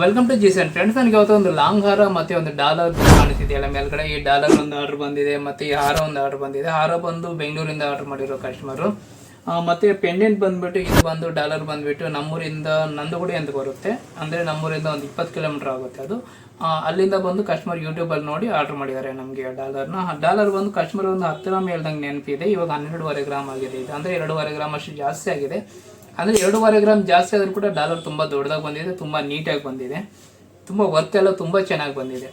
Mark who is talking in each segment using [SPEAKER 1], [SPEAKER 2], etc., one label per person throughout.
[SPEAKER 1] Welcome to ಜೀಸನ್ friends ನನಗೆ ಅವತ್ತು ಒಂದು ಲಾಂಗ್ ಹಾರ ಮತ್ತೆ ಒಂದು ಡಾಲರ್ ಕಾಣಿಸ್ತಿದೆಯಲ್ಲ ಮೇಲ್ಗಡೆ ಈ ಡಾಲರ್ ಒಂದು ಆರ್ಡರ್ ಬಂದಿದೆ, ಮತ್ತೆ ಈ ಹಾರ ಒಂದು ಆರ್ಡರ್ ಬಂದಿದೆ. ಹಾರ ಬಂದು ಬೆಂಗಳೂರಿಂದ ಆರ್ಡರ್ ಮಾಡಿರೋ ಕಸ್ಟಮರು ಮತ್ತೆ ಪೆಂಡೆಂಟ್ ಬಂದ್ಬಿಟ್ಟು ಇದು ಬಂದು ಡಾಲರ್ ಬಂದ್ಬಿಟ್ಟು ನಮ್ಮೂರಿಂದ ನಂದಗುಡಿ ಅಂತ ಬರುತ್ತೆ? ಅಂದ್ರೆ ನಮ್ಮೂರಿಂದ ಒಂದು ಇಪ್ಪತ್ತು ಕಿಲೋಮೀಟರ್ ಆಗುತ್ತೆ ಅದು. ಅಲ್ಲಿಂದ ಬಂದು ಕಸ್ಟಮರ್ ಯೂಟ್ಯೂಬಲ್ಲಿ ನೋಡಿ ಆರ್ಡರ್ ಮಾಡಿದ್ದಾರೆ ನಮಗೆ ಡಾಲರ್ನ ಡಾಲರ್ ಬಂದು ಕಸ್ಟಮರ್ ಒಂದು ಹತ್ತು ಗ್ರಾಮ್ ಹೇಳ್ದಂಗೆ ನೆನಪಿದೆ. ಇವಾಗ ಹನ್ನೆರಡುವರೆ ಗ್ರಾಮ್ ಆಗಿದೆ. ಇದು ಅಂದರೆ ಎರಡೂವರೆ ಗ್ರಾಮ್ ಅಷ್ಟು ಜಾಸ್ತಿ ಆಗಿದೆ. ಅಂದರೆ ಎರಡೂವರೆ ಗ್ರಾಮ್ ಜಾಸ್ತಿ ಆದರೂ ಕೂಡ ಡಾಲರ್ ತುಂಬ ದೊಡ್ಡದಾಗಿ ಬಂದಿದೆ, ತುಂಬ ನೀಟಾಗಿ ಬಂದಿದೆ. ತುಂಬ ವರ್ತ್ ಎಲ್ಲ ತುಂಬ ಚೆನ್ನಾಗಿ ಬಂದಿದೆ.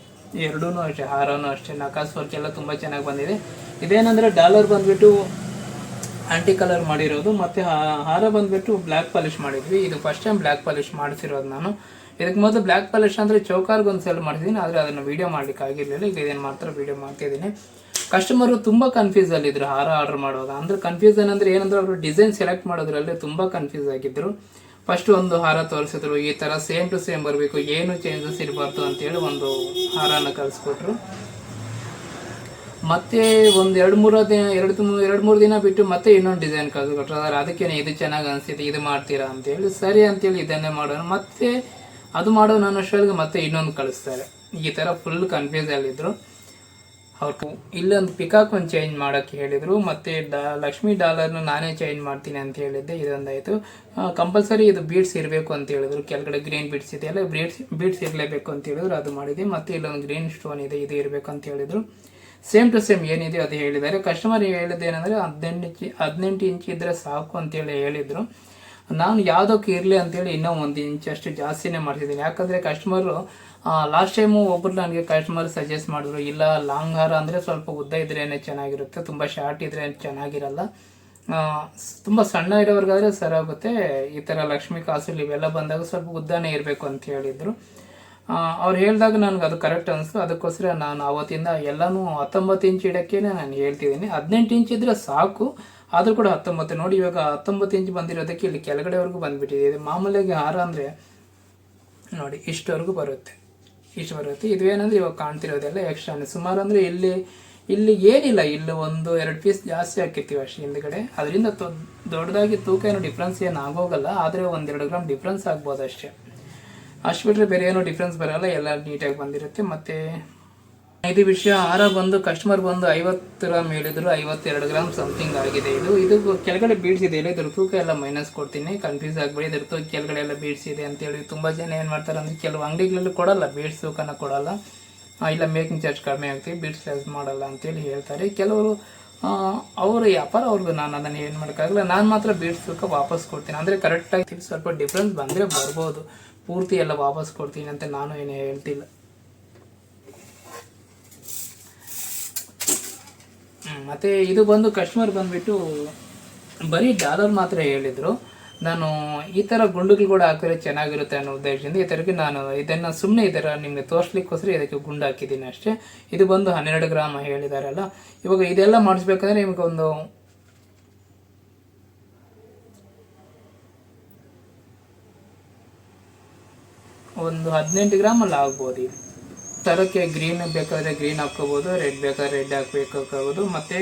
[SPEAKER 1] ಎರಡೂ ಅಷ್ಟೇ, ಹಾರನೂ ಅಷ್ಟೇ, ನಕಾಸ್ ವರ್ಕ್ ಎಲ್ಲ ತುಂಬ ಚೆನ್ನಾಗಿ ಬಂದಿದೆ. ಇದೇನಂದರೆ ಡಾಲರ್ ಬಂದ್ಬಿಟ್ಟು ಆಂಟಿ ಕಲರ್ ಮಾಡಿರೋದು, ಮತ್ತು ಹಾರ ಬಂದ್ಬಿಟ್ಟು ಬ್ಲ್ಯಾಕ್ ಪಾಲಿಶ್ ಮಾಡಿದ್ವಿ. ಇದು ಫಸ್ಟ್ ಟೈಮ್ ಬ್ಲ್ಯಾಕ್ ಪಾಲಿಶ್ ಮಾಡಿಸಿರೋದು ನಾನು. ಇದಕ್ಕೆ ಮೊದಲು ಬ್ಲ್ಯಾಕ್ ಪಾಲಿಶ್ ಅಂದರೆ ಚೌಕಾರ್ಗೊಂದು ಸೆಲ್ ಮಾಡಿದ್ದೀನಿ ಆದರೆ ಅದನ್ನು ವೀಡಿಯೋ ಮಾಡ್ಲಿಕ್ಕೆ ಆಗಿರಲಿಲ್ಲ, ಈಗ ಇದೇನು ಮಾತ್ರ ವೀಡಿಯೋ ಮಾಡ್ತಿದ್ದೀನಿ. ಕಸ್ಟಮರು ತುಂಬ ಕನ್ಫ್ಯೂಸ್ ಅಲ್ಲಿದ್ರು ಹಾರ ಆರ್ಡರ್ ಮಾಡುವಾಗ. ಅಂದ್ರೆ ಕನ್ಫ್ಯೂಸನ್ ಅಂದರೆ ಏನಂದ್ರೆ ಅವರು ಡಿಸೈನ್ ಸೆಲೆಕ್ಟ್ ಮಾಡೋದ್ರಲ್ಲಿ ತುಂಬ ಕನ್ಫ್ಯೂಸ್ ಆಗಿದ್ರು. ಫಸ್ಟ್ ಒಂದು ಹಾರ ತೋರಿಸಿದ್ರು. ಈ ಥರ ಸೇಮ್ ಟು ಸೇಮ್ ಬರಬೇಕು. ಏನು ಚೇಂಜಸ್ ಇರಬಾರ್ದು ಅಂತೇಳಿ ಒಂದು ಹಾರನ ಕಳಿಸ್ಕೊಟ್ರು. ಮತ್ತೆ ಒಂದು ಎರಡು ಮೂರು ದಿನ, ಎರಡು ಎರಡು ಮೂರು ದಿನ ಬಿಟ್ಟು ಮತ್ತೆ ಇನ್ನೊಂದು ಡಿಸೈನ್ ಕಳ್ಸಿಕೊಟ್ರು. ಅದ್ರ ಅದಕ್ಕೇನೆ ಇದು ಚೆನ್ನಾಗಿ ಅನಿಸಿದೆ, ಇದು ಮಾಡ್ತೀರಾ ಅಂತೇಳಿ. ಸರಿ ಅಂತೇಳಿ ಇದನ್ನೇ ಮಾಡೋಣ. ಮತ್ತೆ ಅದು ಮಾಡೋ ನನ್ನ ಅಷ್ಟೊಳಗೆ ಮತ್ತೆ ಇನ್ನೊಂದು ಕಳಿಸ್ತಾರೆ. ಈ ಥರ ಫುಲ್ ಕನ್ಫ್ಯೂಸ್ ಅಲ್ಲಿದ್ರು ಅವ್ರು ಇಲ್ಲೊಂದು ಪಿಕಾಕ್ ಒಂದು ಚೇಂಜ್ ಮಾಡೋಕ್ಕೆ ಹೇಳಿದರು. ಮತ್ತು ಡಾ, ಲಕ್ಷ್ಮಿ ಡಾಲರ್ನು ನಾನೇ ಚೇಂಜ್ ಮಾಡ್ತೀನಿ ಅಂತ ಹೇಳಿದ್ದೆ. ಇದೊಂದಾಯಿತು. ಕಂಪಲ್ಸರಿ ಇದು ಬೀಡ್ಸ್ ಇರಬೇಕು ಅಂತ ಹೇಳಿದ್ರು. ಕೆಳಗಡೆ ಗ್ರೀನ್ ಬೀಡ್ಸ್ ಇದೆ ಅಲ್ಲ ಬೀಡ್ಸ್ ಬೀಡ್ಸ್ ಇರಲೇಬೇಕು ಅಂತ ಹೇಳಿದ್ರು. ಅದು ಮಾಡಿದೆ. ಮತ್ತು ಇಲ್ಲೊಂದು ಗ್ರೀನ್ ಸ್ಟೋನ್ ಇದೆ. ಇದು ಇರಬೇಕು ಅಂತ ಹೇಳಿದರು. ಸೇಮ್ ಟು ಸೇಮ್ ಏನಿದೆ ಅದು ಹೇಳಿದ್ದಾರೆ. ಕಸ್ಟಮರ್ ಹೇಳಿದ್ದೇನೆಂದರೆ ಹದಿನೆಂಟು ಇಂಚ್ ಹದಿನೆಂಟು ಇಂಚ್ ಇದ್ದರೆ ಸಾಕು ಅಂತೇಳಿ ಹೇಳಿದರು. ನಾನು ಯಾವುದಕ್ಕೆ ಇರಲಿ ಅಂತೇಳಿ ಇನ್ನೂ ಒಂದು ಇಂಚ್ ಅಷ್ಟು ಜಾಸ್ತಿನೇ ಮಾಡ್ತಿದ್ದೀನಿ. ಯಾಕಂದರೆ ಕಸ್ಟಮರು ಲಾಸ್ಟ್ ಟೈಮು ಒಬ್ಬರು ನನಗೆ ಕಸ್ಟಮರ್ ಸಜೆಸ್ಟ್ ಮಾಡಿದ್ರು, ಇಲ್ಲ ಲಾಂಗ್ ಹಾರ ಅಂದರೆ ಸ್ವಲ್ಪ ಉದ್ದ ಇದ್ರೇ ಚೆನ್ನಾಗಿರುತ್ತೆ, ತುಂಬ ಶಾರ್ಟ್ ಇದ್ರೆ ಚೆನ್ನಾಗಿರಲ್ಲ. ತುಂಬ ಸಣ್ಣ ಸರಿ ಸರಾಗುತ್ತೆ, ಈ ಥರ ಲಕ್ಷ್ಮೀ ಕಾಸುలు ಇವೆಲ್ಲ ಬಂದಾಗ ಸ್ವಲ್ಪ ಉದ್ದನೇ ಇರಬೇಕು ಅಂತ ಹೇಳಿದರು. ಅವ್ರು ಹೇಳಿದಾಗ ನನಗೆ ಅದು ಕರೆಕ್ಟ್ ಅನಿಸ್ತು. ಅದಕ್ಕೋಸ್ಕರ ನಾನು ಆವತ್ತಿಂದ ಎಲ್ಲನೂ ಹತ್ತೊಂಬತ್ತು ಇಂಚ್ ಇಡೋಕ್ಕೇನೆ ನಾನು ಹೇಳ್ತಿದ್ದೀನಿ. ಹದಿನೆಂಟು ಇಂಚ್ ಇದ್ರೆ ಸಾಕು, ಆದರೂ ಕೂಡ ಹತ್ತೊಂಬತ್ತು. ನೋಡಿ, ಇವಾಗ ಹತ್ತೊಂಬತ್ತು ಇಂಚ್ ಬಂದಿರೋದಕ್ಕೆ ಇಲ್ಲಿ ಕೆಳಗಡೆವರೆಗೂ ಬಂದುಬಿಟ್ಟಿದೆ. ಇದು ಮಾಮೂಲಿಯಾಗಿ ಹಾರ ಅಂದರೆ ನೋಡಿ, ಇಷ್ಟವರೆಗೂ ಬರುತ್ತೆ. ಇಷ್ಟು ಇದು ಏನಂದ್ರೆ ಇವಾಗ ಕಾಣ್ತಿರೋದೆಲ್ಲ ಎಕ್ಸ್ಟ್ರಾನೆ ಸುಮಾರು ಅಂದರೆ ಇಲ್ಲಿ ಇಲ್ಲಿ ಏನಿಲ್ಲ. ಇಲ್ಲಿ ಒಂದು ಎರಡು ಪೀಸ್ ಜಾಸ್ತಿ ಹಾಕಿರ್ತೀವಿ ಅಷ್ಟೇ ಹಿಂದ್ಗಡೆ. ಅದರಿಂದ ದೊಡ್ಡದಾಗಿ ತೂಕ ಏನು ಡಿಫ್ರೆನ್ಸ್ ಏನು ಆಗೋಗಲ್ಲ. ಆದರೆ ಒಂದೆರಡು ಗ್ರಾಮ್ ಡಿಫ್ರೆನ್ಸ್ ಆಗ್ಬೋದು ಅಷ್ಟೇ. ಅಷ್ಟು ಬಿಟ್ಟರೆ ಬೇರೆ ಏನೋ ಡಿಫ್ರೆನ್ಸ್ ಬರಲ್ಲ. ಎಲ್ಲ ನೀಟಾಗಿ ಬಂದಿರುತ್ತೆ. ಮತ್ತು ಇದು ವಿಷಯ, ಆರ ಬಂದು ಕಸ್ಟಮರ್ ಬಂದು ಐವತ್ತು ಗ್ರಾಮ್ ಹೇಳಿದ್ರು ಐವತ್ತೆರಡು ಗ್ರಾಮ್ ಸಮಥಿಂಗ್ ಆಗಿದೆ ಇದು. ಇದು ಕೆಳಗಡೆ ಬೀಡ್ಸ್ ಇದೆ ಇಲ್ಲ. ಇದ್ರ ತೂಕ ಎಲ್ಲ ಮೈನಸ್ ಕೊಡ್ತೀನಿ. ಕನ್ಫ್ಯೂಸ್ ಆಗಬೇಡಿ. ಇದ್ರ ತೂಕ ಕೆಳಗಡೆ ಎಲ್ಲ ಬೀಡ್ಸ್ ಇದೆ ಅಂತೇಳಿ ತುಂಬ ಜನ ಏನು ಮಾಡ್ತಾರೆ ಅಂದರೆ ಕೆಲವು ಅಂಗಡಿಗಳಲ್ಲಿ ಕೊಡಲ್ಲ. ಬೀಡ್ಸ್ ತೂಕನ ಕೊಡಲ್ಲ. ಇಲ್ಲ ಮೇಕಿಂಗ್ ಚಾರ್ಜ್ ಕಡಿಮೆ ಆಗ್ತೀವಿ ಬೀಡ್ಸ್ ಚಾರ್ಜ್ ಮಾಡಲ್ಲ ಅಂತೇಳಿ ಹೇಳ್ತಾರೆ. ಕೆಲವರು ಅವರು ಅವ್ರ ವ್ಯಾಪಾರ ಅವ್ರಿಗೆ ನಾನು ಅದನ್ನು ಏನು ಮಾಡೋಕ್ಕಾಗಲ್ಲ ನಾನು ಮಾತ್ರ ಬೀಡ್ಸ್ ತೂಕ ವಾಪಸ್ ಕೊಡ್ತೀನಿ. ಅಂದರೆ ಕರೆಕ್ಟಾಗಿ ಸ್ವಲ್ಪ ಡಿಫ್ರೆನ್ಸ್ ಬಂದರೆ ಬರ್ಬೋದು. ಪೂರ್ತಿ ಎಲ್ಲ ವಾಪಸ್ ಕೊಡ್ತೀನಿ ಅಂತ ನಾನು ಏನು ಹೇಳ್ತಿಲ್ಲ. ಮತ್ತೆ ಇದು ಬಂದು ಕಸ್ಟಮರ್ ಬಂದುಬಿಟ್ಟು ಬರೀ ಡಾಲರ್ ಮಾತ್ರ ಹೇಳಿದ್ರು. ನಾನು ಈ ಥರ ಗುಂಡುಗಳು ಕೂಡ ಹಾಕಿದ್ರೆ ಚೆನ್ನಾಗಿರುತ್ತೆ ಅನ್ನೋ ಉದ್ದೇಶದಿಂದ ಈ ಥರಕ್ಕೆ ನಾನು ಇದನ್ನು ಸುಮ್ಮನೆ ಇದರ ನಿಮಗೆ ತೋರಿಸ್ಲಿಕ್ಕೋಸ್ಕರ ಇದಕ್ಕೆ ಗುಂಡು ಹಾಕಿದ್ದೀನಿ ಅಷ್ಟೇ. ಇದು ಬಂದು ಹನ್ನೆರಡು ಗ್ರಾಮ್ ಹೇಳಿದಾರಲ್ಲ. ಇವಾಗ ಇದೆಲ್ಲ ಮಾಡಿಸ್ಬೇಕಂದ್ರೆ ನಿಮಗೆ ಒಂದು ಒಂದು ಹದಿನೆಂಟು ಗ್ರಾಮಲ್ಲಿ ಆಗ್ಬೋದು ಇದು. ಥರಕ್ಕೆ ಗ್ರೀನ್ ಬೇಕಾದರೆ ಗ್ರೀನ್ ಹಾಕ್ಕೋಬೋದು ರೆಡ್ ಬೇಕಾದ್ರೆ ರೆಡ್ ಹಾಕ್ಬೇಕಾಗ್ಬೋದು ಮತ್ತು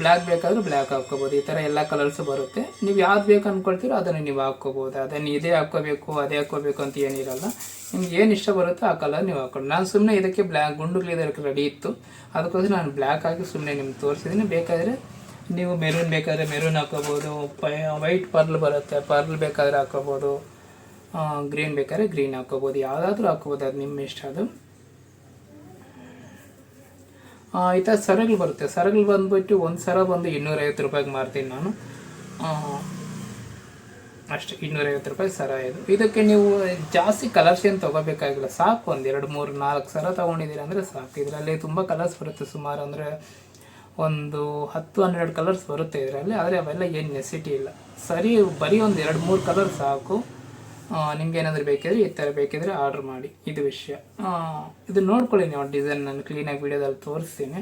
[SPEAKER 1] ಬ್ಲ್ಯಾಕ್ ಬೇಕಾದರೂ ಬ್ಲ್ಯಾಕ್ ಹಾಕ್ಕೋಬೋದು. ಈ ಥರ ಎಲ್ಲ ಕಲರ್ಸು ಬರುತ್ತೆ. ನೀವು ಯಾವ್ದು ಬೇಕು ಅಂದ್ಕೊಳ್ತೀರೋ ಅದನ್ನು ನೀವು ಹಾಕ್ಕೋಬೋದು. ಅದನ್ನು ಇದೇ ಹಾಕ್ಕೋಬೇಕು, ಅದೇ ಹಾಕ್ಕೋಬೇಕು ಅಂತ ಏನಿರಲ್ಲ. ನಿಮ್ಗೆ ಏನು ಇಷ್ಟ ಬರುತ್ತೋ ಆ ಕಲರ್ ನೀವು ಹಾಕೊಂಡು ನಾನು ಸುಮ್ಮನೆ ಇದಕ್ಕೆ ಬ್ಲ್ಯಾಕ್ ಗುಂಡುಗಳು ಇದಕ್ಕೆ ರೆಡಿ ಇತ್ತು. ಅದಕ್ಕೋಸ್ಕರ ನಾನು ಬ್ಲ್ಯಾಕ್ ಹಾಕಿ ಸುಮ್ಮನೆ ನಿಮ್ಗೆ ತೋರಿಸಿದ್ದೀನಿ ಬೇಕಾದರೆ ನೀವು ಮೆರೂನ್ ಬೇಕಾದರೆ ಮೆರೂನ್ ಹಾಕ್ಕೋಬೋದು, ಪೈ ವೈಟ್ ಪರ್ಲ್ ಬರುತ್ತೆ ಪರ್ಲ್ ಬೇಕಾದರೆ ಹಾಕ್ಕೋಬೋದು ಗ್ರೀನ್ ಬೇಕಾದ್ರೆ ಗ್ರೀನ್ ಹಾಕ್ಕೋಬೋದು. ಯಾವುದಾದ್ರೂ ಹಾಕ್ಕೋಬೋದು, ಅದು ನಿಮ್ಮ ಇಷ್ಟ ಅದು. ಈ ಥರ ಸರಗಳು ಬರುತ್ತೆ. ಸರಗಳು ಬಂದ್ಬಿಟ್ಟು ಒಂದು ಸರ ಬಂದು ಇನ್ನೂರೈವತ್ತು ರೂಪಾಯಿಗೆ ಮಾರ್ತೀನಿ ನಾನು. ಅಷ್ಟು, ಇನ್ನೂರೈವತ್ತು ರೂಪಾಯಿ ಸರ ಇದು. ಇದಕ್ಕೆ ನೀವು ಜಾಸ್ತಿ ಕಲರ್ಸ್ ಏನು ತೊಗೋಬೇಕಾಗಿಲ್ಲ. ಸಾಕು ಒಂದು ಎರಡು, ಮೂರು, ನಾಲ್ಕು ಸರ ತೊಗೊಂಡಿದ್ದೀರ ಅಂದರೆ ಸಾಕು. ಇದರಲ್ಲಿ ತುಂಬ ಕಲರ್ಸ್ ಬರುತ್ತೆ. ಸುಮಾರು ಅಂದರೆ ಒಂದು ಹತ್ತು, ಹನ್ನೆರಡು ಕಲರ್ಸ್ ಬರುತ್ತೆ ಇದರಲ್ಲಿ. ಆದರೆ ಅವೆಲ್ಲ ಏನು ನೆಸಿಟಿ ಇಲ್ಲ. ಸರಿ, ಬರೀ ಒಂದು ಎರಡು, ಮೂರು ಕಲರ್ ಸಾಕು. ನಿಮ್ಗೆ ಏನಾದರೂ ಬೇಕಿದ್ರೆ ಈ ಥರ ಬೇಕಿದ್ರೆ ಆರ್ಡ್ರ್ ಮಾಡಿ. ಇದು ವಿಷಯ. ಇದು ನೋಡ್ಕೊಳ್ಳಿ ನೀವು ಡಿಸೈನ್ ನಾನು ಕ್ಲೀನಾಗಿ ವಿಡಿಯೋದಲ್ಲಿ ತೋರಿಸ್ತೀನಿ.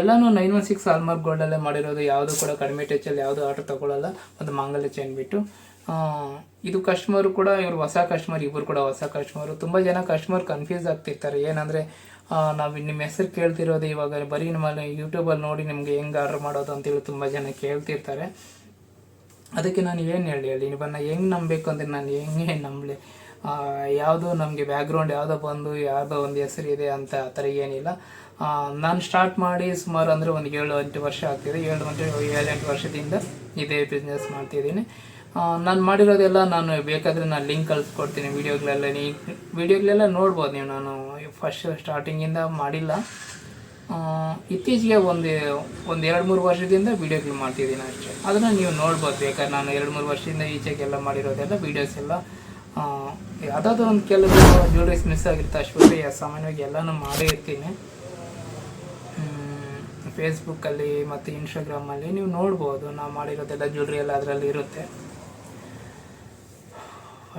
[SPEAKER 1] ಎಲ್ಲನೂ ನೈನ್ ಒನ್ ಸಿಕ್ಸ್ ಆಲ್ಮಾರ್ಕ್ ಗೋಲ್ಡಲ್ಲೇ ಮಾಡಿರೋದು. ಯಾವುದು ಕೂಡ ಕಡಿಮೆ ಟೆಚ್ಚಲ್ಲಿ ಯಾವುದು ಆರ್ಡರ್ ತಗೊಳ್ಳಲ್ಲ ಒಂದು ಮಾಂಗಲ್ಯ ಚೈನ್ ಬಿಟ್ಟು. ಇದು ಕಸ್ಟಮರು ಕೂಡ ಇವರು ಹೊಸ ಕಸ್ಟಮರ್ ಇಬ್ಬರು ಕೂಡ ಹೊಸ ಕಸ್ಟಮರು ತುಂಬ ಜನ ಕಸ್ಟಮರ್ ಕನ್ಫ್ಯೂಸ್ ಆಗ್ತಿರ್ತಾರೆ. ಏನಂದರೆ ನಾವು ನಿಮ್ಮ ಹೆಸರು ಕೇಳ್ತಿರೋದು ಇವಾಗ ಬರೀ ನಿಮ್ಮಲ್ಲಿ ಯೂಟ್ಯೂಬಲ್ಲಿ ನೋಡಿ ನಿಮಗೆ ಹೆಂಗೆ ಆರ್ಡರ್ ಮಾಡೋದು ಅಂತೇಳಿ ತುಂಬ ಜನ ಕೇಳ್ತಿರ್ತಾರೆ. ಅದಕ್ಕೆ ನಾನು ಏನು ಹೇಳಿ ಹೇಳಿ ಇವನ್ನ ಹೆಂಗೆ ನಂಬಬೇಕು ಅಂದರೆ ನಾನು ಹೆಂಗೆ ನಂಬಲಿ? ಯಾವುದೋ ನಮಗೆ ಬ್ಯಾಕ್ಗ್ರೌಂಡ್ ಯಾವುದೋ ಬಂದು, ಯಾವುದೋ ಒಂದು ಹೆಸರು ಇದೆ ಅಂತ ಆ ಥರ ಏನಿಲ್ಲ. ನಾನು ಸ್ಟಾರ್ಟ್ ಮಾಡಿ ಸುಮಾರು ಅಂದರೆ ಒಂದು ಏಳು ಎಂಟು ವರ್ಷ ಆಗ್ತಿದೆ. ಏಳು ಗಂಟೆ ಏಳೆಂಟು ವರ್ಷದಿಂದ ಇದೇ ಬಿಸ್ನೆಸ್ ಮಾಡ್ತಿದ್ದೀನಿ. ನಾನು ಮಾಡಿರೋದೆಲ್ಲ ನಾನು ಬೇಕಾದರೆ ನಾನು ಲಿಂಕ್ ಕಳಿಸ್ಕೊಡ್ತೀನಿ ವೀಡಿಯೋಗಳೆಲ್ಲ ನೀ ವೀಡಿಯೋಗಳೆಲ್ಲ ನೋಡ್ಬೋದು ನೀವು. ನಾನು ಫಸ್ಟ್ ಸ್ಟಾರ್ಟಿಂಗಿಂದ ಮಾಡಿಲ್ಲ. ಇತ್ತೀಚೆಗೆ ಒಂದು ಒಂದು ಎರಡು ಮೂರು ವರ್ಷದಿಂದ ವೀಡಿಯೋಗಳು ಮಾಡ್ತಿದ್ದೀನಿ ಅಷ್ಟೇ. ಅದನ್ನು ನೀವು ನೋಡ್ಬೋದು. ಯಾಕಂದ್ರೆ ನಾನು ಎರಡು ಮೂರು ವರ್ಷದಿಂದ ಈಚೆಗೆಲ್ಲ ಮಾಡಿರೋದೆಲ್ಲ ವೀಡಿಯೋಸ್ ಎಲ್ಲ ಯಾವುದಾದ್ರೂ ಒಂದು ಕೆಲವು ಜ್ಯುವೆಲ್ರೀಸ್ ಮಿಸ್ ಆಗಿರುತ್ತೆ ಅಷ್ಟು ಸಾಮಾನ್ಯವಾಗಿ ಎಲ್ಲನೂ ಮಾಡೇ ಇರ್ತೀನಿ. ಫೇಸ್ಬುಕ್ಕಲ್ಲಿ ಮತ್ತು ಇನ್ಸ್ಟಾಗ್ರಾಮಲ್ಲಿ ನೀವು ನೋಡ್ಬೋದು. ನಾವು ಮಾಡಿರೋದೆಲ್ಲ ಜ್ಯುವೆಲ್ರಿ ಎಲ್ಲ ಅದರಲ್ಲಿ ಇರುತ್ತೆ.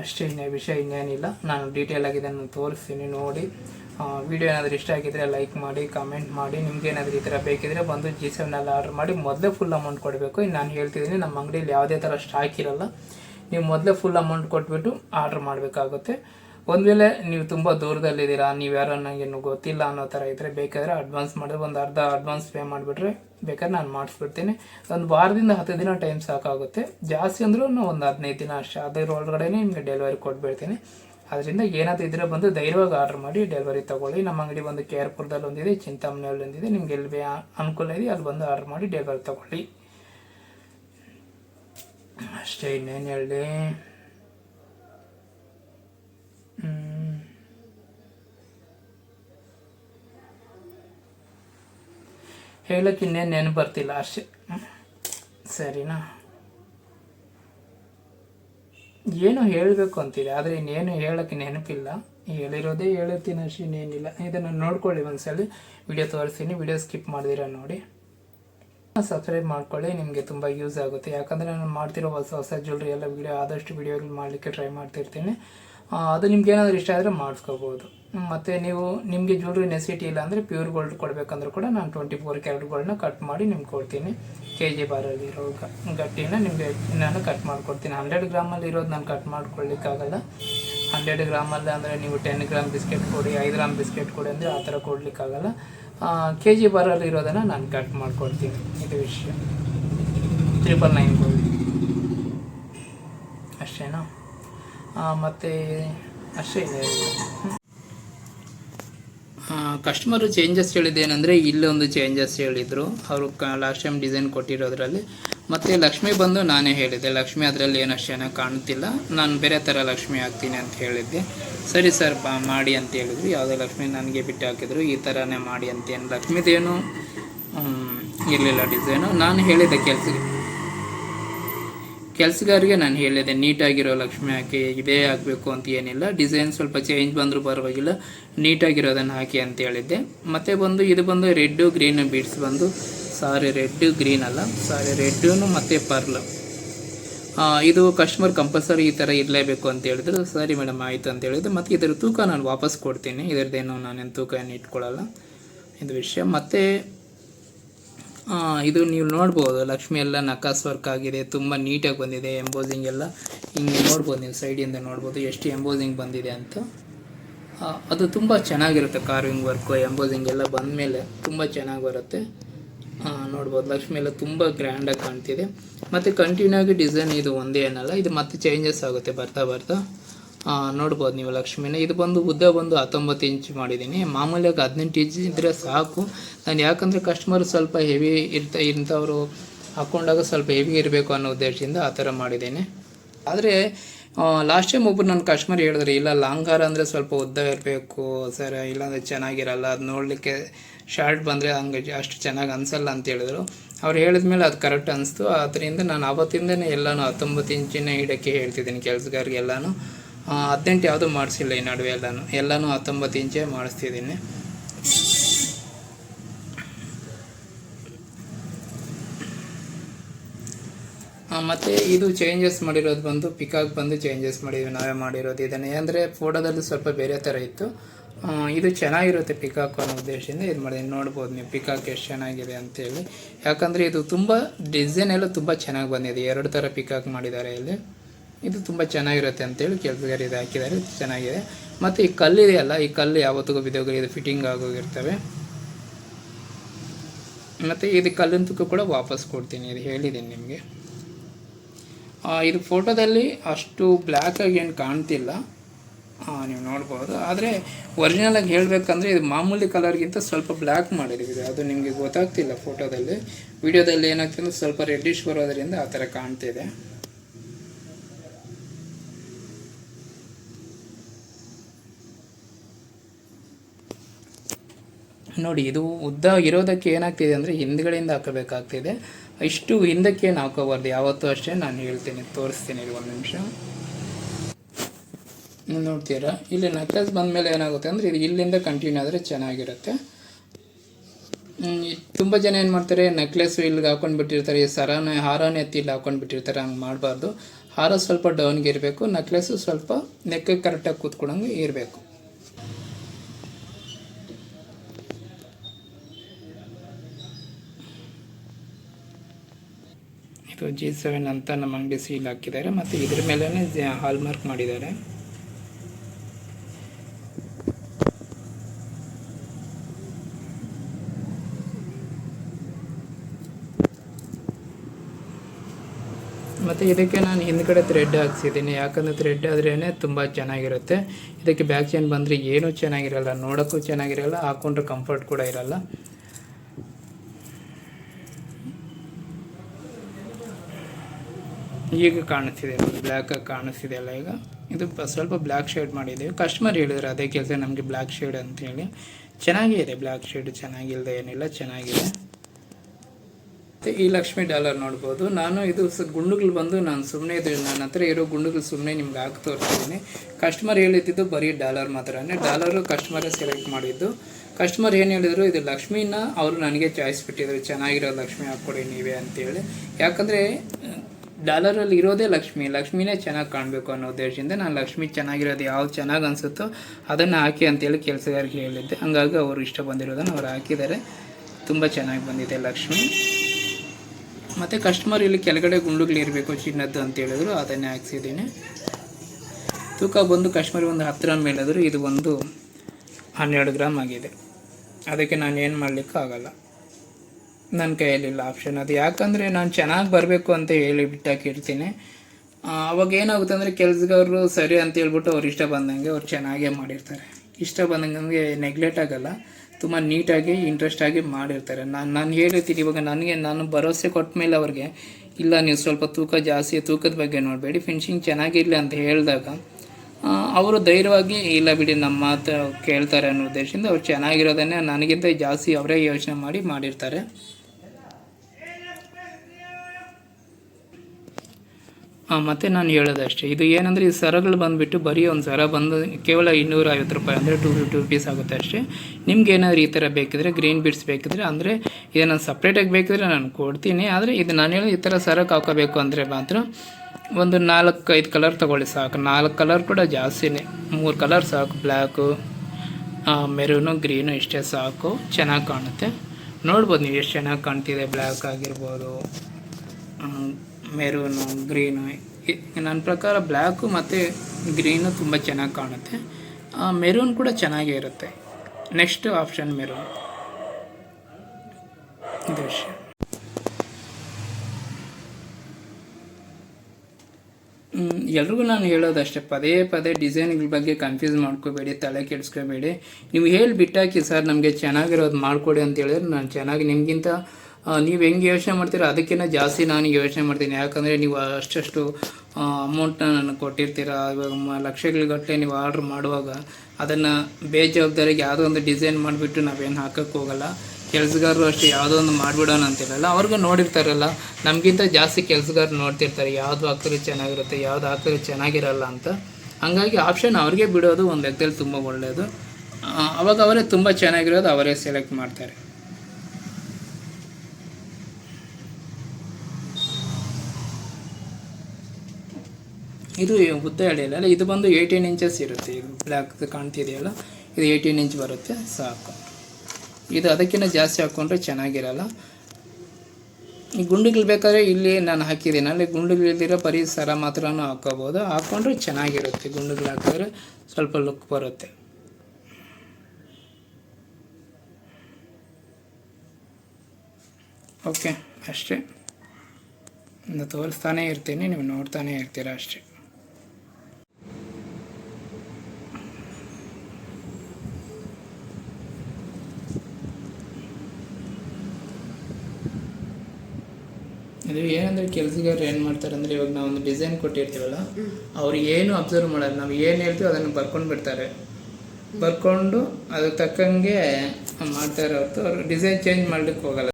[SPEAKER 1] ಅಷ್ಟೇ ಇನ್ನೇ, ವಿಷಯ ಇನ್ನೇನಿಲ್ಲ. ನಾನು ಡೀಟೇಲ್ ಆಗಿ ತೋರಿಸ್ತೀನಿ ನೋಡಿ. ವಿಡಿಯೋ ಏನಾದರೂ ಇಷ್ಟ ಆಗಿದ್ದರೆ ಲೈಕ್ ಮಾಡಿ ಕಮೆಂಟ್ ಮಾಡಿ, ನಿಮ್ಗೆ ಏನಾದರೂ ಈ ಥರ ಬೇಕಿದ್ರೆ ಬಂದು ಜಿ ಸೆವೆನಲ್ಲಿ ಆರ್ಡರ್ ಮಾಡಿ, ಮೊದಲೇ ಫುಲ್ ಅಮೌಂಟ್ ಕೊಡಬೇಕು. ನಾನು ಹೇಳ್ತಿದ್ದೀನಿ ನಮ್ಮ ಅಂಗಡಿಯಲ್ಲಿ ಯಾವುದೇ ಥರ ಸ್ಟಾಕ್ ಇರಲ್ಲ. ನೀವು ಮೊದಲೇ ಫುಲ್ ಅಮೌಂಟ್ ಕೊಟ್ಬಿಟ್ಟು ಆರ್ಡರ್ ಮಾಡಬೇಕಾಗುತ್ತೆ. ಒಂದು ವೇಳೆ ನೀವು ತುಂಬ ದೂರದಲ್ಲಿದ್ದೀರಾ, ನೀವು ಯಾರೋ ನನಗೆ ಇನ್ನೂ ಗೊತ್ತಿಲ್ಲ ಅನ್ನೋ ಥರ ಇದ್ದರೆ ಬೇಕಾದರೆ ಅಡ್ವಾನ್ಸ್ ಮಾಡಿದ್ರೆ ಒಂದು ಅರ್ಧ ಅಡ್ವಾನ್ಸ್ ಪೇ ಮಾಡಿಬಿಟ್ರೆ ಬೇಕಾದ್ರೆ ನಾನು ಮಾಡಿಸ್ಬಿಡ್ತೀನಿ. ಒಂದು ವಾರದಿಂದ ಹತ್ತು ದಿನ ಟೈಮ್ ಸಾಕಾಗುತ್ತೆ. ಜಾಸ್ತಿ ಅಂದರೂ ಒಂದು ಹದಿನೈದು ದಿನ ಅಷ್ಟೇ. ಅದರ ಒಳಗಡೆ ನಿಮಗೆ ಡೆಲಿವರಿ ಕೊಟ್ಬಿಡ್ತೀನಿ. ಅದರಿಂದ ಏನಾದರೂ ಇದ್ರೆ ಬಂದು ಧೈರ್ಯವಾಗಿ ಆರ್ಡರ್ ಮಾಡಿ ಡೆಲಿವರಿ ತೊಗೊಳ್ಳಿ. ನಮ್ಮ ಅಂಗಡಿ ಬಂದು ಕೆ ಆರ್ ಪುರದಲ್ಲಿ ಒಂದಿದೆ ಚಿಂತಾಮಣಿಯಲ್ಲಿ ಒಂದಿದೆ. ನಿಮ್ಗೆ ಎಲ್ಲಿ ಅನುಕೂಲ ಇದೆ, ಅಲ್ಲಿ ಬಂದು ಆರ್ಡರ್ ಮಾಡಿ ಡೆಲಿವರಿ ತೊಗೊಳ್ಳಿ. ಅಷ್ಟೇ, ಇನ್ನೇನು ಹೇಳಿ. ಹೇಳಕ್ಕೆ ಇನ್ನೇನು ನೆನಪು ಬರ್ತಿಲ್ಲ, ಅಷ್ಟೇ. ಸರಿನಾ? ಏನು ಹೇಳಬೇಕು ಅಂತಿದೆ ಆದರೆ ಇನ್ನೇನು ಹೇಳೋಕ್ಕೆ ನೆನಪಿಲ್ಲ. ಹೇಳಿರೋದೇ ಹೇಳಿರ್ತೀನಿ ಅಷ್ಟು ಇನ್ನೇನಿಲ್ಲ ಇದನ್ನು ನೋಡ್ಕೊಳ್ಳಿ ಒಂದ್ಸಲಿ. ವಿಡಿಯೋ ತೋರಿಸ್ತೀನಿ, ವಿಡಿಯೋ ಸ್ಕಿಪ್ ಮಾಡಿದಿರ ನೋಡಿ. ಸಬ್ಸ್ಕ್ರೈಬ್ ಮಾಡ್ಕೊಳ್ಳಿ, ನಿಮಗೆ ತುಂಬ ಯೂಸ್ ಆಗುತ್ತೆ. ಯಾಕಂದರೆ ನಾನು ಮಾಡ್ತಿರೋ ಹೊಸ ಹೊಸ ಜ್ಯುವೆಲ್ರಿ ಎಲ್ಲ ವಿಡಿಯೋ, ಆದಷ್ಟು ವಿಡಿಯೋಗಳು ಮಾಡಲಿಕ್ಕೆ ಟ್ರೈ ಮಾಡ್ತಿರ್ತೀನಿ. ಅದು ನಿಮ್ಗೆ ಏನಾದರೂ ಇಷ್ಟ ಆದರೆ ಮಾಡಿಸ್ಕೋಬೋದು. ಮತ್ತು ನೀವು ನಿಮಗೆ ಜ್ಯುವೆಲ್ರಿ ನೆಸಿಟಿ ಇಲ್ಲ ಅಂದರೆ ಪ್ಯೂರ್ ಗೋಲ್ಡ್ ಕೊಡಬೇಕಂದ್ರೂ ಕೂಡ ನಾನು ಟ್ವೆಂಟಿ ಫೋರ್ ಕ್ಯಾರೆಟ್ ಕಟ್ ಮಾಡಿ ನಿಮ್ಗೆ ಕೊಡ್ತೀನಿ. ಕೆ ಜಿ ಬಾರಲ್ಲಿರೋ ಗಟ್ಟಿನ ನಿಮಗೆ ನಾನು ಕಟ್ ಮಾಡಿಕೊಡ್ತೀನಿ. ಹಂಡ್ರೆಡ್ ಗ್ರಾಮಲ್ಲಿ ಇರೋದು ನಾನು ಕಟ್ ಮಾಡ್ಕೊಳ್ಳಿಕ್ಕಾಗಲ್ಲ ಹಂಡ್ರೆಡ್ ಗ್ರಾಮಲ್ಲಿ ಅಂದರೆ ನೀವು ಟೆನ್ ಗ್ರಾಮ್ ಬಿಸ್ಕೆಟ್ ಕೊಡಿ, ಐದು ಗ್ರಾಮ್ ಬಿಸ್ಕೆಟ್ ಕೊಡಿ ಅಂದರೆ ಆ ಥರ ಕೊಡಲಿಕ್ಕಾಗಲ್ಲ. ಕೆ ಜಿ ಬಾರಲ್ಲಿ ಇರೋದನ್ನು ನಾನು ಕಟ್ ಮಾಡಿಕೊಡ್ತೀನಿ. ಇದು ವಿಷಯ. ತ್ರಿಪಲ್ ನೈನ್ ಗೋಲ್ಡ್ ಮತ್ತು ಅಷ್ಟೇ. ಇದೆ ಕಸ್ಟಮರು ಚೇಂಜಸ್ ಹೇಳಿದ್ದೇನೆಂದರೆ ಇಲ್ಲೊಂದು ಚೇಂಜಸ್ ಹೇಳಿದರು. ಅವರು ಕ ಲಾಸ್ಟ್ ಟೈಮ್ ಡಿಸೈನ್ ಕೊಟ್ಟಿರೋದ್ರಲ್ಲಿ. ಮತ್ತು ಲಕ್ಷ್ಮಿ ಬಂದು ನಾನೇ ಹೇಳಿದ್ದೆ ಲಕ್ಷ್ಮಿ ಅದರಲ್ಲಿ ಏನು ಅಷ್ಟು ಚೆನ್ನಾಗಿ ಕಾಣುತ್ತಿಲ್ಲ. ನಾನು ಬೇರೆ ಥರ ಲಕ್ಷ್ಮಿ ಹಾಕ್ತೀನಿ ಅಂತ ಹೇಳಿದ್ದೆ. ಸರಿ ಸರ್, ಬಾ, ಮಾಡಿ ಅಂತ ಹೇಳಿದ್ರು. ಯಾವುದೇ ಲಕ್ಷ್ಮಿ ನನಗೆ ಬಿಟ್ಟು ಹಾಕಿದ್ರು. ಈ ಥರನೇ ಮಾಡಿ ಅಂತ ಏನು ಲಕ್ಷ್ಮಿದೇನು ಇರಲಿಲ್ಲ ಡಿಸೈನು ನಾನು ಹೇಳಿದ್ದೆ ಕೆಲಸಕ್ಕೆ. ಕೆಲಸಗಾರಿಗೆ ನಾನು ಹೇಳಿದೆ, ನೀಟಾಗಿರೋ ಲಕ್ಷ್ಮಿ ಹಾಕಿ ಇದೇ ಹಾಕಬೇಕು ಅಂತ ಏನಿಲ್ಲ. ಡಿಸೈನ್ ಸ್ವಲ್ಪ ಚೇಂಜ್ ಬಂದರೂ ಪರವಾಗಿಲ್ಲ. ನೀಟಾಗಿರೋದನ್ನು ಹಾಕಿ ಅಂತ ಹೇಳಿದ್ದೆ. ಮತ್ತೆ ಬಂದು ಇದು ಬಂದು ರೆಡ್ಡು ಗ್ರೀನ್ ಬೀಡ್ಸ್ ಬಂದು ಸಾರಿ ರೆಡ್ಡು ಗ್ರೀನ್ ಅಲ್ಲ ಸಾರಿ ರೆಡ್ಡು ಮತ್ತು ಪರ್ಲ್ ಇದು ಕಸ್ಟಮರ್ ಕಂಪಲ್ಸರಿ ಈ ಥರ ಇರಲೇಬೇಕು ಅಂತ ಹೇಳಿದ್ರು. ಸರಿ ಮೇಡಮ್ ಆಯಿತು ಅಂತ ಹೇಳಿದ್ರು. ಮತ್ತು ಇದರ ತೂಕ ನಾನು ವಾಪಸ್ ಕೊಡ್ತೀನಿ. ಇದರದ್ದೇನು ನಾನೇನು ತೂಕ ಏನು ಇಟ್ಕೊಳ್ಳಲ್ಲ. ಇದು ವಿಷಯ. ಮತ್ತು ಇದು ನೀವು ನೋಡ್ಬೋದು, ಲಕ್ಷ್ಮಿ ಎಲ್ಲ ನಕಾಸ್ ವರ್ಕ್ ಆಗಿದೆ, ತುಂಬ ನೀಟಾಗಿ ಬಂದಿದೆ ಎಂಬೋಸಿಂಗ್ ಎಲ್ಲ. ಹಿಂಗೆ ನೋಡ್ಬೋದು ನೀವು ಸೈಡಿಂದ ನೋಡ್ಬೋದು, ಎಷ್ಟು ಎಂಬೋಸಿಂಗ್ ಬಂದಿದೆ ಅಂತ. ಅದು ತುಂಬ ಚೆನ್ನಾಗಿರುತ್ತೆ ಕಾರ್ವಿಂಗ್ ವರ್ಕು ಎಂಬೋಸಿಂಗ್ ಎಲ್ಲ ಬಂದಮೇಲೆ ತುಂಬ ಚೆನ್ನಾಗಿ ಬರುತ್ತೆ. ನೋಡ್ಬೋದು, ಲಕ್ಷ್ಮಿ ಎಲ್ಲ ತುಂಬ ಗ್ರ್ಯಾಂಡಾಗಿ ಕಾಣ್ತಿದೆ. ಮತ್ತು ಕಂಟಿನ್ಯೂ ಆಗಿ ಡಿಸೈನ್ ಇದು ಒಂದೇ ಏನಲ್ಲ, ಇದು ಮತ್ತೆ ಚೇಂಜಸ್ ಆಗುತ್ತೆ ಬರ್ತಾ ಬರ್ತಾ. ನೋಡ್ಬೋದು ನೀವು ಲಕ್ಷ್ಮಿನ. ಇದು ಬಂದು ಉದ್ದ ಬಂದು ಹತ್ತೊಂಬತ್ತು ಇಂಚ್ ಮಾಡಿದ್ದೀನಿ. ಮಾಮೂಲಿಯಾಗಿ ಹದಿನೆಂಟು ಇಂಚ್ ಇದ್ದರೆ ಸಾಕು. ನಾನು ಯಾಕಂದರೆ ಕಸ್ಟಮರ್ ಸ್ವಲ್ಪ ಹೆವಿ ಇರ್ತ ಇಂಥವರು ಹಾಕ್ಕೊಂಡಾಗ ಸ್ವಲ್ಪ ಹೆವಿ ಇರಬೇಕು ಅನ್ನೋ ಉದ್ದೇಶದಿಂದ ಆ ಥರ ಮಾಡಿದ್ದೀನಿ. ಆದರೆ ಲಾಸ್ಟ್ ಟೈಮ್ ಒಬ್ಬರು ನನ್ನ ಕಸ್ಟಮರ್ ಹೇಳಿದ್ರು, ಇಲ್ಲ ಲಾಂಗ್ ಹಾರ ಅಂದರೆ ಸ್ವಲ್ಪ ಉದ್ದ ಇರಬೇಕು, ಸರ್. ಇಲ್ಲಾಂದರೆ ಚೆನ್ನಾಗಿರಲ್ಲ. ಅದು ನೋಡಲಿಕ್ಕೆ ಶಾರ್ಟ್ ಬಂದರೆ ಹಂಗೆ ಅಷ್ಟು ಚೆನ್ನಾಗಿ ಅನಿಸಲ್ಲ ಅಂತ ಹೇಳಿದ್ರು. ಅವ್ರು ಹೇಳಿದ ಮೇಲೆ ಅದು ಕರೆಕ್ಟ್ ಅನಿಸ್ತು. ಅದರಿಂದ ನಾನು ಆವತ್ತಿಂದನೇ ಎಲ್ಲನೂ ಹತ್ತೊಂಬತ್ತು ಇಂಚಿನ ಇಡೋಕ್ಕೆ ಹೇಳ್ತಿದ್ದೀನಿ ಕೆಲಸಗಾರಿಗೆ ಎಲ್ಲನೂ ಹದಿನೆಂಟು ಯಾವುದೂ ಮಾಡಿಸಿಲ್ಲ ಈ ನಡುವೆ ಎಲ್ಲನೂ. ಎಲ್ಲನೂ ಹತ್ತೊಂಬತ್ತು ಇಂಚೇ ಮಾಡಿಸ್ತಿದ್ದೀನಿ. ಮತ್ತು ಇದು ಚೇಂಜಸ್ ಮಾಡಿರೋದು ಬಂದು ಪಿಕಾಕ್ ಬಂದು ಚೇಂಜಸ್ ಮಾಡಿದ್ವಿ, ನಾವೇ ಮಾಡಿರೋದು ಇದನ್ನು. ಅಂದರೆ ಫೋಟೋದಲ್ಲಿ ಸ್ವಲ್ಪ ಬೇರೆ ಥರ ಇತ್ತು. ಇದು ಚೆನ್ನಾಗಿರುತ್ತೆ ಪಿಕಾಕ್ ಅನ್ನೋ ಉದ್ದೇಶದಿಂದ ಇದು ಮಾಡಿದೆ ನೋಡ್ಬೋದು ನೀವು ಪಿಕಾಕ್ ಎಷ್ಟು ಚೆನ್ನಾಗಿದೆ ಅಂತೇಳಿ. ಯಾಕಂದರೆ ಇದು ತುಂಬ ಡಿಸೈನ್ ಎಲ್ಲ ತುಂಬ ಚೆನ್ನಾಗಿ ಬಂದಿದೆ. ಎರಡು ಥರ ಪಿಕಾಕ್ ಮಾಡಿದ್ದಾರೆ ಇಲ್ಲಿ. ಇದು ತುಂಬ ಚೆನ್ನಾಗಿರುತ್ತೆ ಅಂತೇಳಿ ಕೆಲಸಗಾರ ಇದು ಹಾಕಿದ್ದಾರೆ ಚೆನ್ನಾಗಿದೆ. ಮತ್ತು ಈ ಕಲ್ಲಿದೆಯಲ್ಲ ಈ ಕಲ್ಲು ಯಾವತ್ತಿಗೂ ಬಿದ್ದೋಗಿ ಇದು ಫಿಟ್ಟಿಂಗ್ ಆಗೋಗಿರ್ತವೆ. ಮತ್ತು ಇದು ಕಲ್ಲಿನ ತೂಕ ಕೂಡ ವಾಪಸ್ ಕೊಡ್ತೀನಿ, ಇದು ಹೇಳಿದ್ದೀನಿ ನಿಮಗೆ. ಇದು ಫೋಟೋದಲ್ಲಿ ಅಷ್ಟು ಬ್ಲ್ಯಾಕಾಗಿ ಏನು ಕಾಣ್ತಿಲ್ಲ. ನೀವು ನೋಡ್ಬೋದು. ಆದರೆ ಒರಿಜಿನಲಾಗಿ ಹೇಳಬೇಕಂದ್ರೆ ಇದು ಮಾಮೂಲಿ ಕಲರ್ಗಿಂತ ಸ್ವಲ್ಪ ಬ್ಲ್ಯಾಕ್ ಮಾಡಿದ್ದೀವಿ ಅದು ನಿಮಗೆ ಗೊತ್ತಾಗ್ತಿಲ್ಲ ಫೋಟೋದಲ್ಲಿ ವಿಡಿಯೋದಲ್ಲಿ ಏನಾಗ್ತದೆ, ಸ್ವಲ್ಪ ರೆಡ್ಡಿಶ್ ಬರೋದರಿಂದ ಆ ಥರ ಕಾಣ್ತಿದೆ. ನೋಡಿ, ಇದು ಉದ್ದ ಇರೋದಕ್ಕೆ ಏನಾಗ್ತಿದೆ ಅಂದರೆ ಹಿಂದ್ಗಡೆಯಿಂದ ಹಾಕಬೇಕಾಗ್ತಿದೆ. ಇಷ್ಟು ಹಿಂದಕ್ಕೆ ಏನು ಹಾಕೋಬಾರ್ದು ಯಾವತ್ತೂ ಅಷ್ಟೇ ನಾನು ಹೇಳ್ತೀನಿ, ತೋರಿಸ್ತೀನಿ ಇಲ್ಲಿ ಒಂದು ನಿಮಿಷ. ನೋಡ್ತೀರಾ? ಇಲ್ಲಿ ನೆಕ್ಲೆಸ್ ಬಂದಮೇಲೆ ಏನಾಗುತ್ತೆ ಅಂದರೆ ಇದು ಇಲ್ಲಿಂದ ಕಂಟಿನ್ಯೂ ಆದರೆ ಚೆನ್ನಾಗಿರುತ್ತೆ. ತುಂಬ ಜನ ಏನು ಮಾಡ್ತಾರೆ ನೆಕ್ಲೆಸ್ ಇಲ್ಲಿಗೆ ಹಾಕೊಂಡು ಬಿಟ್ಟಿರ್ತಾರೆ, ಈ ಸರಾನೇ, ಹಾರನೇ ಎತ್ತಿ ಇಲ್ಲಿ ಹಾಕೊಂಡು ಬಿಟ್ಟಿರ್ತಾರೆ, ಹಂಗೆ ಮಾಡಬಾರ್ದು. ಹಾರ ಸ್ವಲ್ಪ ಡೌನ್ಗೆ ಇರಬೇಕು ನೆಕ್ಲೆಸ್ಸು ಸ್ವಲ್ಪ ನೆಕ್ಕಿಗೆ ಕರೆಕ್ಟಾಗಿ ಕೂತ್ಕೊಳಂಗೆ ಇರಬೇಕು. ಇದು ಜಿ ಸೆವೆನ್ ಅಂತ ನಮ್ಮ ಅಂಗಡಿ ಸೀಲ್ ಹಾಕಿದ್ದಾರೆ. ಮತ್ತು ಇದ್ರ ಮೇಲೇ ಹಾಲ್ ಮಾರ್ಕ್ ಮಾಡಿದ್ದಾರೆ. ಮತ್ತು ಇದಕ್ಕೆ ನಾನು ಹಿಂದ್ಗಡೆ ಥ್ರೆಡ್ ಹಾಕ್ಸಿದ್ದೀನಿ. ಯಾಕಂದರೆ ಥ್ರೆಡ್ ಆದ್ರೇ ತುಂಬ ಚೆನ್ನಾಗಿರುತ್ತೆ. ಇದಕ್ಕೆ ಬ್ಯಾಕ್ ಚೈನ್ ಬಂದರೆ ಏನೂ ಚೆನ್ನಾಗಿರಲ್ಲ, ನೋಡೋಕ್ಕೂ ಚೆನ್ನಾಗಿರಲ್ಲ, ಹಾಕೊಂಡ್ರೆ ಕಂಫರ್ಟ್ ಕೂಡ ಇರಲ್ಲ. ಈಗ ಕಾಣಿಸ್ತಿದೆ ಬ್ಲ್ಯಾಕಾಗಿ ಕಾಣಿಸ್ತಿದೆ ಅಲ್ಲ ಈಗ. ಇದು ಸ್ವಲ್ಪ ಬ್ಲ್ಯಾಕ್ ಶೇಡ್ ಮಾಡಿದ್ದೀವಿ ಕಸ್ಟಮರ್ ಹೇಳಿದ್ರು ಅದೇ ಕೆಲಸ ನಮಗೆ ಬ್ಲ್ಯಾಕ್ ಶೇಡ್ ಅಂತೇಳಿ. ಚೆನ್ನಾಗೇ ಇದೆ ಬ್ಲ್ಯಾಕ್ ಶೇಡ್ ಚೆನ್ನಾಗಿಲ್ಲದೆ ಏನಿಲ್ಲ, ಚೆನ್ನಾಗಿದೆ. ಮತ್ತು ಈ ಲಕ್ಷ್ಮಿ ಡಾಲರ್ ನೋಡ್ಬೋದು. ನಾನು ಇದು ಗುಂಡುಗಳು ಬಂದು ನಾನು ಸುಮ್ಮನೆ ಇದು ನನ್ನ ಹತ್ರ ಇರೋ ಗುಂಡುಗಳು ಸುಮ್ಮನೆ ನಿಮ್ಗೆ ಹಾಕಿ ತೋರಿಸ್ತಿದ್ದೀನಿ ಕಸ್ಟಮರ್ ಹೇಳಿದ್ದು ಬರೀ ಡಾಲರ್ ಮಾತ್ರನೇ. ಡಾಲರು ಕಸ್ಟಮರೇ ಸೆಲೆಕ್ಟ್ ಮಾಡಿದ್ದು. ಕಸ್ಟಮರ್ ಏನು ಹೇಳಿದ್ರು, ಇದು ಲಕ್ಷ್ಮಿನ ಅವರು ನನಗೆ ಚಾಯ್ಸ್ ಬಿಟ್ಟಿದ್ರು. ಚೆನ್ನಾಗಿರೋ ಲಕ್ಷ್ಮಿ ಹಾಕ್ಕೊಡಿ ನೀವೇ ಅಂತೇಳಿ. ಯಾಕಂದರೆ ಡಾಲರಲ್ಲಿ ಇರೋದೇ ಲಕ್ಷ್ಮಿ. ಲಕ್ಷ್ಮಿನೇ ಚೆನ್ನಾಗಿ ಕಾಣಬೇಕು ಅನ್ನೋ ಉದ್ದೇಶದಿಂದ ನಾನು ಲಕ್ಷ್ಮಿ ಚೆನ್ನಾಗಿರೋದು ಯಾವ್ದು ಚೆನ್ನಾಗಿ ಅನಿಸುತ್ತೋ ಅದನ್ನು ಹಾಕಿ ಅಂತೇಳಿ ಕೆಲಸಗಾರಿಗೆ ಹೇಳಿದ್ದೆ. ಹಂಗಾಗಿ ಅವರು ಇಷ್ಟ ಬಂದಿರೋದನ್ನು ಅವ್ರು ಹಾಕಿದ್ದಾರೆ. ತುಂಬ ಚೆನ್ನಾಗಿ ಬಂದಿದೆ ಲಕ್ಷ್ಮಿ. ಮತ್ತು ಕಸ್ಟಮರ್ ಇಲ್ಲಿ ಕೆಳಗಡೆ ಗುಂಡುಗಳು ಇರಬೇಕು ಚಿನ್ನದ್ದು ಅಂತ ಹೇಳಿದ್ರು, ಅದನ್ನೇ ಹಾಕ್ಸಿದ್ದೀನಿ. ತೂಕ ಬಂದು ಕಸ್ಟಮರ್ ಒಂದು ಹತ್ತು ಗ್ರಾಮ್ ಹೇಳಿದ್ರು ಇದು ಒಂದು ಹನ್ನೆರಡು ಗ್ರಾಮ್ ಆಗಿದೆ. ಅದಕ್ಕೆ ನಾನು ಏನು ಮಾಡಲಿಕ್ಕೂ ಆಗಲ್ಲ. ನನ್ನ ಕೈಯಲ್ಲಿಲ್ಲ ಆಪ್ಷನ್ ಅದು ಯಾಕಂದರೆ ನಾನು ಚೆನ್ನಾಗಿ ಬರಬೇಕು ಅಂತ ಹೇಳಿ ಬಿಟ್ಟಾಕಿರ್ತೀನಿ ಅವಾಗ ಏನಾಗುತ್ತೆ ಅಂದರೆ ಕೆಲಸಗಾರರು ಸರಿ ಅಂತ ಹೇಳ್ಬಿಟ್ಟು ಅವ್ರು ಇಷ್ಟ ಬಂದಂಗೆ ಅವ್ರು ಚೆನ್ನಾಗೇ ಮಾಡಿರ್ತಾರೆ. ಇಷ್ಟ ಬಂದಂಗೆ ನೆಗ್ಲೆಕ್ಟ್ ಆಗಲ್ಲ. ತುಂಬ ನೀಟಾಗಿ ಇಂಟ್ರೆಸ್ಟಾಗಿ ಮಾಡಿರ್ತಾರೆ. ನಾನು ನಾನು ಹೇಳಿರ್ತೀನಿ ಇವಾಗ ನನಗೆ, ನಾನು ಭರವಸೆ ಕೊಟ್ಟ ಮೇಲೆ ಅವ್ರಿಗೆ, ಇಲ್ಲ ನೀವು ಸ್ವಲ್ಪ ತೂಕ ಜಾಸ್ತಿ, ತೂಕದ ಬಗ್ಗೆ ನೋಡಬೇಡಿ ಫಿನಿಶಿಂಗ್ ಚೆನ್ನಾಗಿರಲಿ ಅಂತ ಹೇಳಿದಾಗ ಅವರು ಧೈರ್ಯವಾಗಿ, ಇಲ್ಲ ಬಿಡಿ ನಮ್ಮ ಮಾತು ಕೇಳ್ತಾರೆ ಅನ್ನೋ ಉದ್ದೇಶದಿಂದ ಅವ್ರು ಚೆನ್ನಾಗಿರೋದನ್ನೇ ನನಗಿಂತ ಜಾಸ್ತಿ ಅವರೇ ಯೋಚನೆ ಮಾಡಿ ಮಾಡಿರ್ತಾರೆ. ಮತ್ತು ನಾನು ಹೇಳೋದಷ್ಟೇ, ಇದು ಏನಂದರೆ ಈ ಸರಗಳು ಬಂದುಬಿಟ್ಟು ಬರೀ ಒಂದು ಸರ ಬಂದು ಕೇವಲ ಇನ್ನೂರ ಐವತ್ತು ರೂಪಾಯಿ ಅಂದರೆ ಟೂ ಫಿಫ್ಟಿ ರುಪೀಸ್ ಆಗುತ್ತೆ ಅಷ್ಟೇ. ನಿಮ್ಗೆ ಏನಾದರೂ ಈ ಥರ ಬೇಕಿದ್ರೆ ಗ್ರೀನ್ ಬೀಡ್ಸ್ ಬೇಕಿದ್ರೆ, ಅಂದರೆ ಇದನ್ನು ಸಪ್ರೇಟಾಗಿ ಬೇಕಿದ್ರೆ ನಾನು ಕೊಡ್ತೀನಿ, ಆದರೆ ಇದು ನಾನು ಹೇಳೋ ಈ ಥರ ಸರಕ್ಕೆ ಹಾಕೋಬೇಕು ಅಂದರೆ ಮಾತ್ರ ಒಂದು ನಾಲ್ಕು ಐದು ಕಲರ್ ತೊಗೊಳ್ಳಿ ಸಾಕು. ನಾಲ್ಕು ಕಲರ್ ಕೂಡ ಜಾಸ್ತಿನೇ. ಮೂರು ಕಲರ್ ಸಾಕು ಬ್ಲ್ಯಾಕು ಮೆರೂನು ಗ್ರೀನು ಇಷ್ಟೇ ಸಾಕು. ಚೆನ್ನಾಗಿ ಕಾಣುತ್ತೆ. ನೋಡ್ಬೋದು ನೀವು ಎಷ್ಟು ಚೆನ್ನಾಗಿ ಕಾಣ್ತಿದೆ ಬ್ಲ್ಯಾಕ್ ಆಗಿರ್ಬೋದು. ಮೆರೂನು, ಗ್ರೀನು ನನ್ನ ಪ್ರಕಾರ ಬ್ಲ್ಯಾಕು ಮತ್ತು ಗ್ರೀನು ತುಂಬ ಚೆನ್ನಾಗಿ ಕಾಣುತ್ತೆ. ಮೆರೂನ್ ಕೂಡ ಚೆನ್ನಾಗೇ ಇರುತ್ತೆ. Next option maroon. ಇದು ಎಲ್ರಿಗೂ ನಾನು ಹೇಳೋದಷ್ಟೇ ಪದೇ ಪದೇ ಡಿಸೈನ್ಗಳ ಬಗ್ಗೆ ಕನ್ಫ್ಯೂಸ್ ಮಾಡ್ಕೋಬೇಡಿ, ತಲೆ ಕೆಡಿಸ್ಕೋಬೇಡಿ. ನೀವು ಹೇಳಿ ಬಿಟ್ಟಾಕಿ ಸರ್ ನಮಗೆ ಚೆನ್ನಾಗಿರೋದು ಮಾಡಿಕೊಡಿ ಅಂತ ಹೇಳಿದ್ರೆ ನಾನು ಚೆನ್ನಾಗಿ ನಿಮಗಿಂತ ನೀವು ಹೆಂಗೆ ಯೋಚನೆ ಮಾಡ್ತೀರೋ ಅದಕ್ಕಿಂತ ಜಾಸ್ತಿ ನಾನು ಯೋಚನೆ ಮಾಡ್ತೀನಿ. ಯಾಕಂದರೆ ನೀವು ಅಷ್ಟಷ್ಟು ಅಮೌಂಟ್ನ ನನಗೆ ಕೊಟ್ಟಿರ್ತೀರ, ಇವಾಗ ಲಕ್ಷಗಳಿಗಟ್ಟಲೆ ನೀವು ಆರ್ಡ್ರ್ ಮಾಡುವಾಗ ಅದನ್ನು ಬೇಜವಾಬ್ದಾರಿಗೆ ಯಾವುದೋ ಒಂದು ಡಿಸೈನ್ ಮಾಡಿಬಿಟ್ಟು ನಾವೇನು ಹಾಕಕ್ಕೆ ಹೋಗಲ್ಲ. ಕೆಲಸಗಾರರು ಅಷ್ಟೇ ಯಾವುದೋ ಒಂದು ಮಾಡಿಬಿಡೋಣ ಅಂತಿರಲ್ಲ. ಅವ್ರಿಗೂ ನೋಡಿರ್ತಾರಲ್ಲ, ನಮಗಿಂತ ಜಾಸ್ತಿ ಕೆಲಸಗಾರರು ನೋಡ್ತಿರ್ತಾರೆ, ಯಾವುದು ಹಾಕಿದ್ರೆ ಚೆನ್ನಾಗಿರುತ್ತೆ, ಯಾವುದು ಹಾಕಿದ್ರೆ ಚೆನ್ನಾಗಿರಲ್ಲ ಅಂತ. ಹಂಗಾಗಿ ಆಪ್ಷನ್ ಅವ್ರಿಗೆ ಬಿಡೋದು ಒಂದು ಲೆಕ್ಕದಲ್ಲಿ ತುಂಬ ಒಳ್ಳೆಯದು ಅವಾಗ ಅವರೇ ತುಂಬ ಚೆನ್ನಾಗಿರೋದು ಅವರೇ ಸೆಲೆಕ್ಟ್ ಮಾಡ್ತಾರೆ. ಇದು ಉದ್ದ ಎಳೆಯಲ್ಲ ಇದು ಬಂದು ಏಯ್ಟೀನ್ ಇಂಚಸ್ ಇರುತ್ತೆ. ಇದು ಬ್ಲ್ಯಾಕ್ ಕಾಣ್ತಿದೆಯಲ್ಲ? ಇದು ಏಯ್ಟೀನ್ ಇಂಚ್ ಬರುತ್ತೆ. ಸಾಕು. ಇದು ಅದಕ್ಕಿಂತ ಜಾಸ್ತಿ ಹಾಕ್ಕೊಂಡ್ರೆ ಚೆನ್ನಾಗಿರಲ್ಲ. ಗುಂಡಿಗಳು ಬೇಕಾದ್ರೆ ಇಲ್ಲಿ ನಾನು ಹಾಕಿದ್ದೀನಿ. ಅಲ್ಲಿ ಗುಂಡುಗಳಿಲ್ದಿರೋ ಪರಿಸರ ಮಾತ್ರ ಹಾಕೋಬೋದು. ಹಾಕ್ಕೊಂಡ್ರೆ ಚೆನ್ನಾಗಿರುತ್ತೆ. ಗುಂಡುಗಳು ಹಾಕಿದ್ರೆ ಸ್ವಲ್ಪ ಲುಕ್ ಬರುತ್ತೆ. ಓಕೆ ಅಷ್ಟೇ. ತೋರಿಸ್ತಾನೆ ಇರ್ತೀನಿ. ನೀವು ನೋಡ್ತಾನೇ ಇರ್ತೀರ ಅಷ್ಟೇ. ಇದು ಏನಂದ್ರೆ ಕೆಲಸಗಾರರು ಏನು ಮಾಡ್ತಾರೆ ಅಂದ್ರೆ ಇವಾಗ ನಾವು ಒಂದು ಡಿಸೈನ್ ಕೊಟ್ಟಿರ್ತೀವಲ್ಲ ಅವ್ರು ಏನು ಅಬ್ಸರ್ವ್ ಮಾಡೋದು ನಾವು ಏನು ಹೇಳ್ತೀವಿ ಅದನ್ನು ಬರ್ಕೊಂಡು ಬಿಡ್ತಾರೆ. ಬರ್ಕೊಂಡು ಅದಕ್ಕೆ ತಕ್ಕಂಗೆ ಮಾಡ್ತಾ ಹೊರತು ಅವ್ರು ಡಿಸೈನ್ ಚೇಂಜ್ ಮಾಡ್ಲಿಕ್ಕೆ ಹೋಗಲ್ಲ.